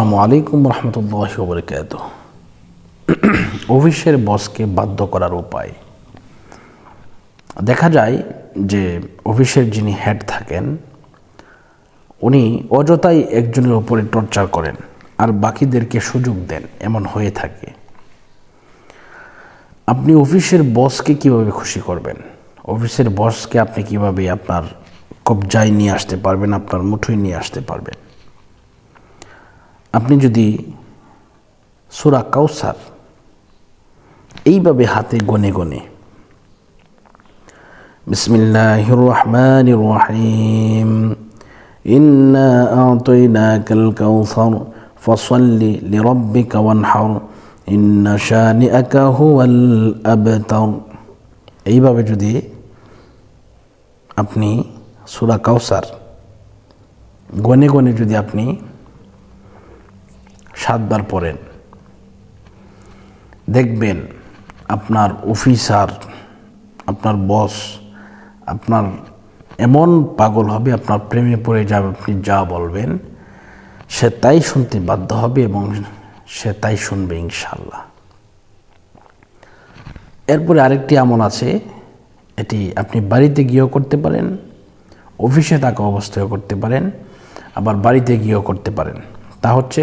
আসসালামু আলাইকুম রহমতুল্লাহ বরকাত অফিসের বসকে বাধ্য করার উপায়। দেখা যায় যে অফিসের যিনি হেড থাকেন, উনি অযথাই একজনের উপরে টর্চার করেন আর বাকিদেরকে সুযোগ দেন, এমন হয়ে থাকে। আপনি অফিসের বসকে কীভাবে খুশি করবেন? অফিসের বসকে আপনি কীভাবে আপনার কবজায় নিয়ে আসতে পারবেন, আপনার মুঠোয় নিয়ে আসতে পারবেন? আপনি যদি সুরা কাউসার এইভাবে হাতে গনে গনে বিসমিল্লাহ রহমান রহিম ইন্না আতইনাকাল কাউসার ফসল্লি লিরব্বিকা ওয়ানহার ইন্না শানিআকা হুয়াল আবতার এইভাবে যদি আপনি সুরা কাউসার গনে গনে যদি আপনি সাতবার পড়েন। দেখবেন আপনার অফিসার, আপনার বস, আপনার এমন পাগল হবে, আপনার প্রেমে পড়ে যাবে, আপনি যা বলবেন, সে তাই শুনতে বাধ্য হবে এবং সে তাই শুনবে ইনশাল্লাহ এরপরে আরেকটি আমল আছে, এটি আপনি বাড়িতে গিয়েও করতে পারেন, অফিসে থাকা অবস্থায়ও করতে পারেন, আবার বাড়িতে গিয়েও করতে পারেন। তা হচ্ছে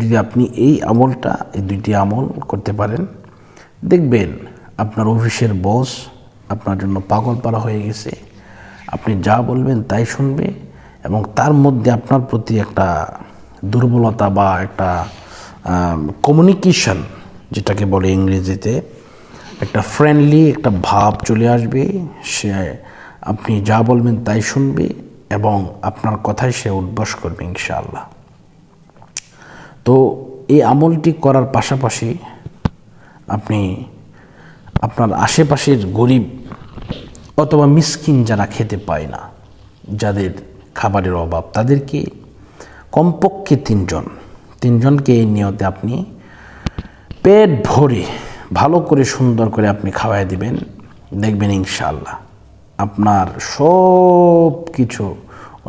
যদি আপনি এই আমলটা, এই দুইটি আমল করতে পারেন, দেখবেন আপনার অফিসের বস আপনার জন্য পাগল পারা হয়ে গেছে। আপনি যা বলবেন তাই শুনবে এবং তার মধ্যে আপনার প্রতি একটা দুর্বলতা বা একটা কমিউনিকেশন যেটাকে বলে ইংরেজিতে, একটা ফ্রেন্ডলি একটা ভাব চলে আসবে। সে, আপনি যা বলবেন তাই শুনবে এবং আপনার কথায় সে উদ্বাস করবে ইনশাআল্লাহ। তো এই আমলটি করার পাশাপাশি আপনি আপনার আশেপাশের গরিব অথবা মিসকিন যারা খেতে পায় না, যাদের খাবারের অভাব, তাদেরকে কমপক্ষে তিনজন, তিনজনকে এই নিয়তে আপনি পেট ভরে ভালো করে সুন্দর করে আপনি খাওয়াই দিবেন, দেখবেন ইনশাল্লাহ আপনার সব কিছু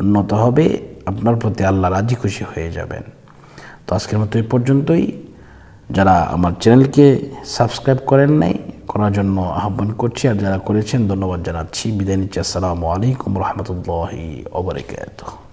উন্নত হবে, আপনার প্রতি আল্লাহ রাজি খুশি হয়ে যাবেন। তো আজকের মতো এই পর্যন্তই। যারা আমার চ্যানেলকে সাবস্ক্রাইব করেন নাই, করার জন্য আহ্বান করছি। আর যারা করেছেন, ধন্যবাদ জানাচ্ছি। বিদায় নিচ্ছি। আসসালামু আলাইকুম রহমতুল্লাহি ওবরাকাতুহ।